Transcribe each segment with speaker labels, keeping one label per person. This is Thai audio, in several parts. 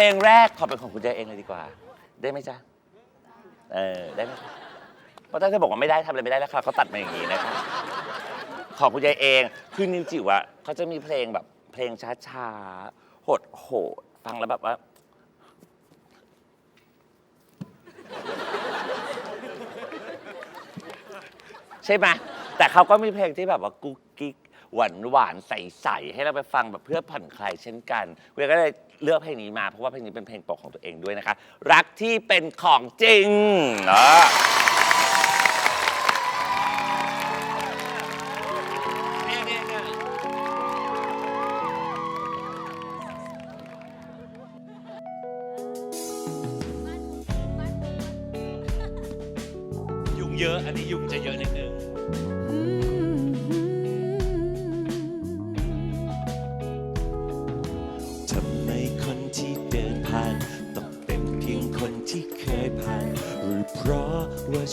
Speaker 1: ลงแรกขอเป็นของคุณเจเองเลยดีกว่า ได้ไหมจ๊ะ เออ ได้ไหมคะเพราะถ้าเธอบอกว่าไม่ได้ทำอะไรไม่ได้แล้วค่ะเขาตัดมาอย่างนี้นะคะของคุณยายเอง คือนิวจิ๋วอะเขาจะมีเพลงแบบเพลงช้าๆโหดโหดๆฟังแล้วแบบว่า ใช่ไหมแต่เขาก็มีเพลงที่แบบว่ากุ๊กกิ๊ก หวานหวานๆใสๆให้เราไปฟังแบบเพื่อผ่อนคลายเช่นกันเวียก็เลยเลือกเพลงนี้มาเพราะว่าเพลงนี้เป็นเพลงโปรดของตัวเองด้วยนะคะ รักที่เป็นของจริงเนาะ ยุงเยอะ อันนี้ยุงจะเยอะนิดนึง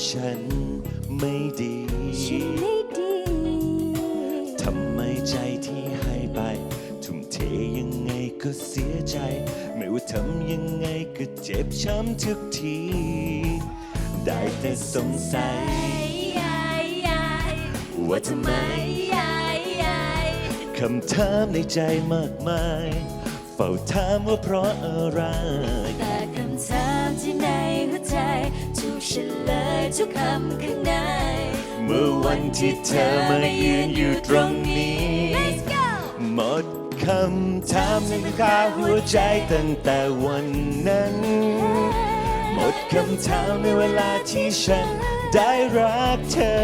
Speaker 2: ฉันไม่ดี
Speaker 3: ฉันไม่ดี
Speaker 2: ทำไมใจที่ให้ไป ทุ่มเทยังไงก็เสียใจ ไม่ว่าทำยังไงก็เจ็บช้ำทุกที ได้แต่สงสัย ว่าทำไม คำถามในใจมากมาย เฝ้าถามว่าเพราะอะไร
Speaker 3: แต่คำถามที่ในหัวใจถูกเฉลย ทุกคำข้างใน
Speaker 2: เมื่อวันที่เธอมายืนอยู่ตรงนี้ หมดคำถามในคาหัวใจตั้งแต่วันนั้น หมดคำถามในเวลาที่ฉันได้รักเธอ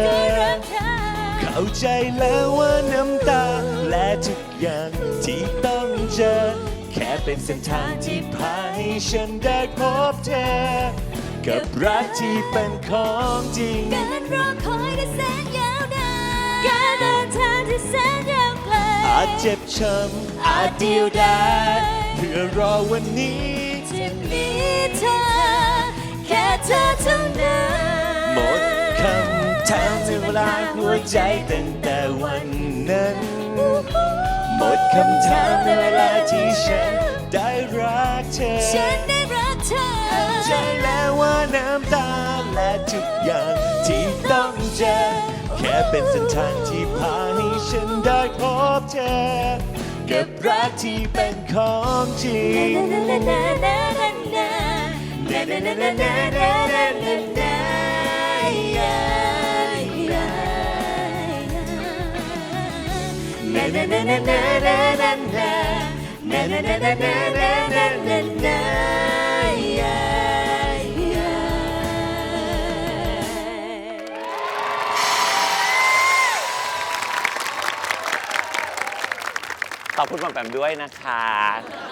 Speaker 3: เข้า
Speaker 2: ใจแล้วว่าน้ำตา และทุกอย่างที่ต้องเจอ แค่เป็นเส้นทางที่พาให้ฉันได้พบเธอ กับรักที่เป็นของจริง
Speaker 3: การรอคอยได้แสนยาวนานการเดินทางที่แสนยาวไกล
Speaker 2: อาจเจ็บช้ำอาจเดียวดายเพื่อรอวันนี้
Speaker 3: จะมีเธอ แค่เธอเท่านั้น
Speaker 2: หมดคำถามในเวลาหัวใจตั้งแต่วันนั้น หมดคำถามในเวลาที่ฉันได้รักเธอำตาและทุกอย่างที่ต้องเจอ แค่เป็นเส้นทางที่พาให้ฉันได้พบเธอกับรักที่เป็นของจริง
Speaker 1: ปอมแปมด้วยนะคะ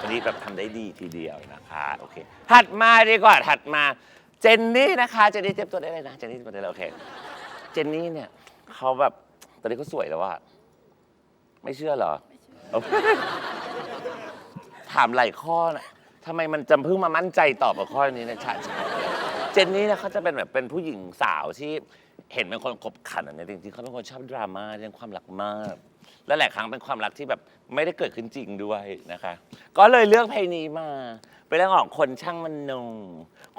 Speaker 1: วันนี้แบบทำได้ดีทีเดียวนะคะโอเคถัดมาดีกว่าถัดมาเจนนี่นะคะเจนนี่เจ็บตัวได้เลยนะเจนนี่เจ็บตัวได้เลยโอเคเจนนี่เนี่ยเขาแบบตอนนี้เขาสวยแล้วอะไม่เชื่อเหรอโอเคถามหลายข้อนะทำไมมันจำเพิ่งมามั่นใจตอบกับข้อนี้เนะชาชาเจนนี่เนี่ยเขาจะเป็นแบบเป็นผู้หญิงสาวที่เห็นเป็นคนขบขันอะเนี่ยจริงๆเขาเป็นคนชอบดราม่าเรื่องความรักมาก และหลายครั้งเป็นความรักที่แบบไม่ได้เกิดขึ้นจริงด้วยนะคะ ก็เลยเลือกเพลงนี้มา เป็นเรื่องของคนช่างมันนง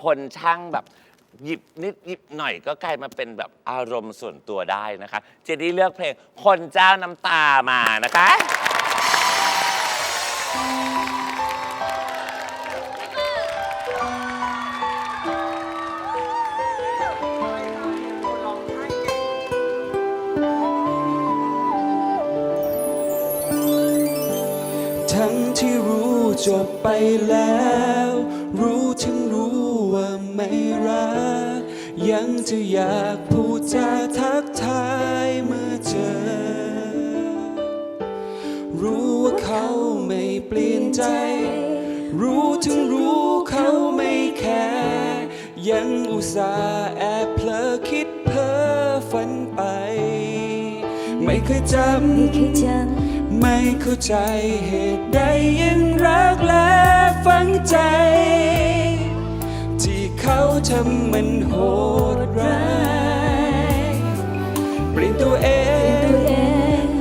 Speaker 1: คนช่างแบบหยิบนิดหยิบหน่อยก็กลายมาเป็นแบบอารมณ์ส่วนตัวได้นะคะ เจนนี่เลือกเพลงคนเจ้าน้ำตามานะคะ
Speaker 4: จบไปแล้ว รู้ทั้งรู้ว่าไม่รัก ยังจะอยากพูดจาทักทายเมื่อเจอ รู้ว่าเขาไม่เปลี่ยนใจ รู้ทั้งรู้เขาไม่แคร์ยังอุตส่าห์แอบเผลอคิดเพ้อฝันไป ไม่เคยจำ
Speaker 3: ไม่เคยจ
Speaker 4: ไม่เข้าใจเหตุ เขาทำมันโหดร้ายเปลี่ยนตัวเอง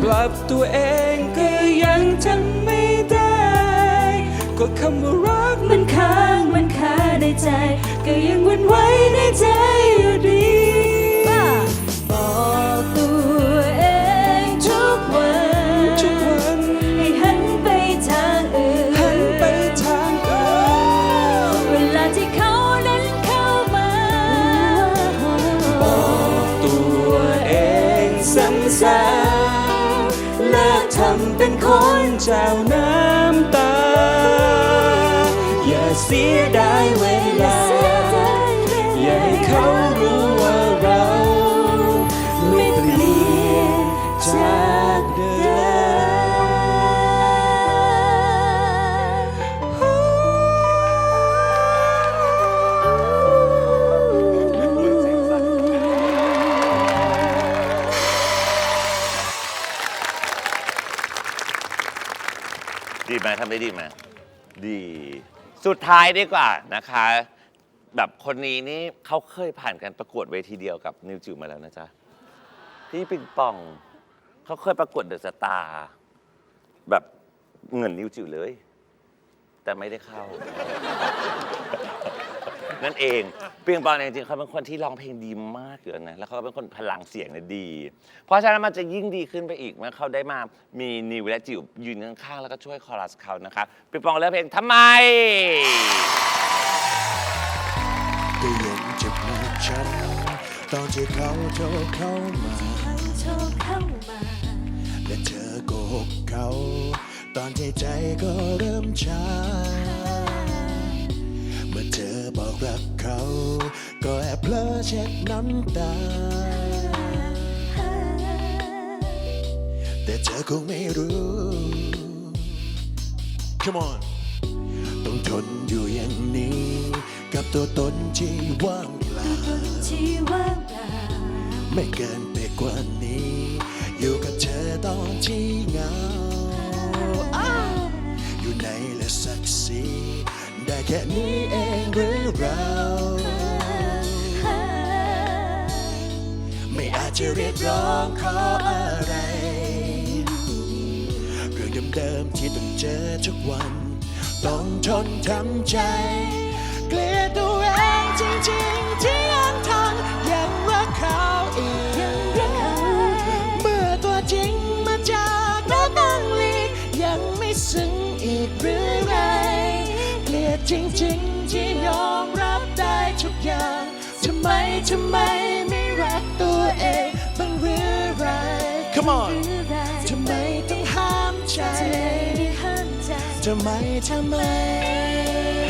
Speaker 4: ปรับตัวเองก็ยังทำไม่ได้ ก็คำว่ารักมันค้า
Speaker 3: งมันคาในใจ ก็ยังวัน
Speaker 4: ไว้
Speaker 3: ในใจอ
Speaker 4: ยู่ดี คนเจ้าน้ำตา อย่าเสียดายเวลา
Speaker 1: สุดท้ายดีกว่านะคะ แบบคนนี้นี่เขาเคยผ่านการประกวดเวทีเดียวกับนิวจิ๋วมาแล้วนะจ๊ะพี่ปิงปองเขาเคยประกวดเดอะสตาร์แบบเหมือนนิวจิ๋วเลย แต่ไม่ได้เข้า นั่นเองเปียงปองเนี่ยจริงๆเขาเป็นคนที่ร้องเพลงดีมากอยู่แล้วนะแล้วเขาก็เป็นคนพลังเสียงเนี่ยดี เพราะฉะนั้นมันจะยิ่งดีขึ้นไปอีกเมื่อเขาได้มามีนิวและจิ๋วยืนข้างๆแล้วก็ช่วยคอรัสเขานะคะเปียงปองเลือกเพลงทำไม
Speaker 5: ก็ยังเจ็บมาช้ำตอนที่เขาโทรเข้ามา
Speaker 3: เขาโทรเข้ามา
Speaker 5: และเธอโกหกเขา ตอนที่ใจก็เริ่มชาเธ รักเขา ก็แอบเพลอเช็ดน้ำตา แต่เธอคงไม่รู้ Come on ต้องทนอยู่อย่างนี้ กับตัวตนที่ว่างเปล่า
Speaker 3: ที่ว่างเปล่า
Speaker 5: ไม่เกินไปกว่านี้ อยู่กับเธอตอนที่เหงาอ้าวอยู่ในและสักสี ได้แค่นี้เองหรือเรา ไม่อาจจะเรียกร้องขออะไร เรื่องเดิมๆที่ต้องเจอทุกวัน ต้องทนทำใจ เกลียดตัวเองจริงๆที่ ทำไมไม่รักตัวเองบ้างหรือไร Come on
Speaker 3: หรือไร
Speaker 5: ทำไมต้องห้ามใจ
Speaker 3: จะไม่ห้ามใจ
Speaker 5: ทำไมทำไม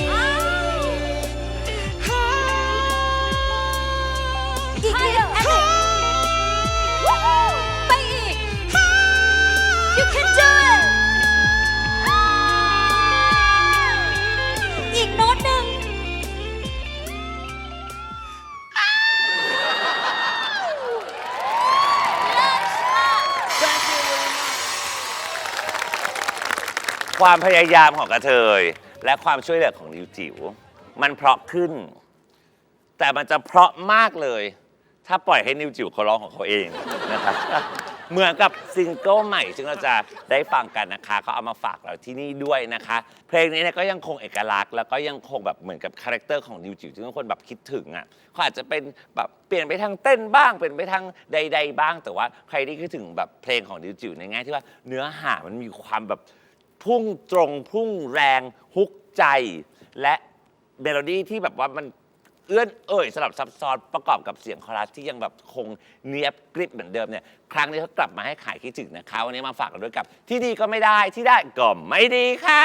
Speaker 1: ความพยายามของกระเทย และความช่วยเหลือของนิวจิ๋วมันเพราะขึ้น แต่มันจะเพราะมากเลย ถ้าปล่อยให้นิวจิ๋วเขาร้องของเขาเองนะครับ เหมือนกับซิงเกิลใหม่ซึ่งเราจะได้ฟังกันนะคะเขาเอามาฝากเราที่นี่ด้วยนะคะ เพลงนี้เนี่ยก็ยังคงเอกลักษณ์แล้วก็ยังคงแบบเหมือนกับคาแรคเตอร์ของนิวจิ๋วที่ทุกคนแบบคิดถึงอะเขาอาจจะเป็นแบบเปลี่ยนไปทางเต้นบ้างเป็นไปทางใด ๆ บ้าง แต่ว่าใครที่คิดถึงแบบเพลงของนิวจิ๋วในแง่ที่ว่าเนื้อหามันมีความแบบ พุ่งตรงพุ่งแรงฮุกใจ และเมโลดี้ที่แบบว่ามันเอื้อนเอ่ยสลับซับซ้อนประกอบกับเสียงคอรัสที่ยังแบบคงเนียบกริบเหมือนเดิมเนี่ยครั้งนี้เขากลับมาให้ขายคิดถึงนะคะวันนี้มาฝากกันด้วยกับที่ดีก็ไม่ได้ที่ได้ก็ไม่ดีค่ะ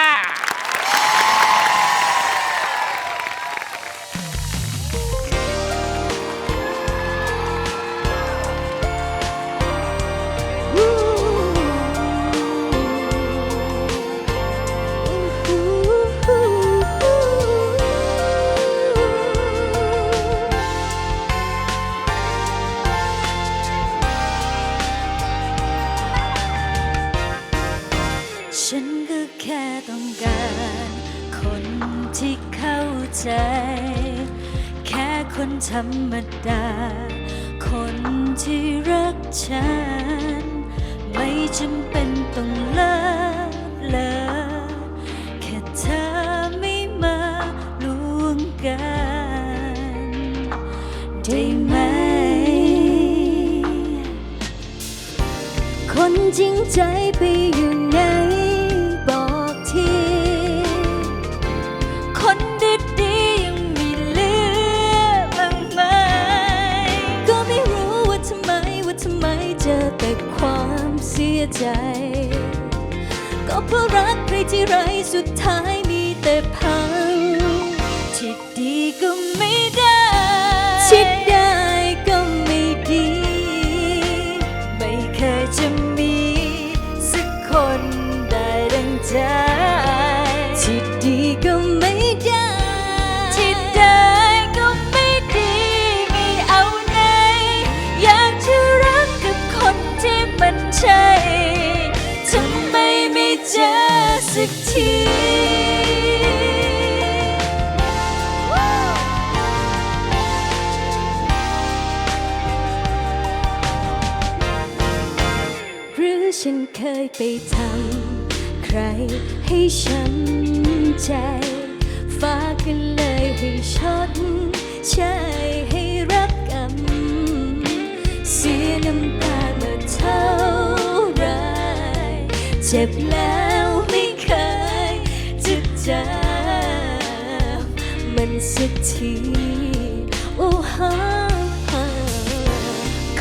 Speaker 3: จริงใจไปอยู่ไหนบอกที คนดีๆยังมีเหลือบ้างไหมก็ไม่รู้ว่าทำไมว่าทำไมเจอแต่ความเสียใจ ก็เพราะรักใครที่ไรสุดท้ายมีแต่พังที่ดีก็ไม่ กทีหรือฉันเคยไปทำใครให้ช้ำใจฟ้าก็เลยให้ชดใช่ให้รับกรรมเสียน้ำตามาเท่าไรเจ็บแล้ว ทีโอ้ฮา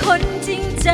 Speaker 3: คนจริงใจ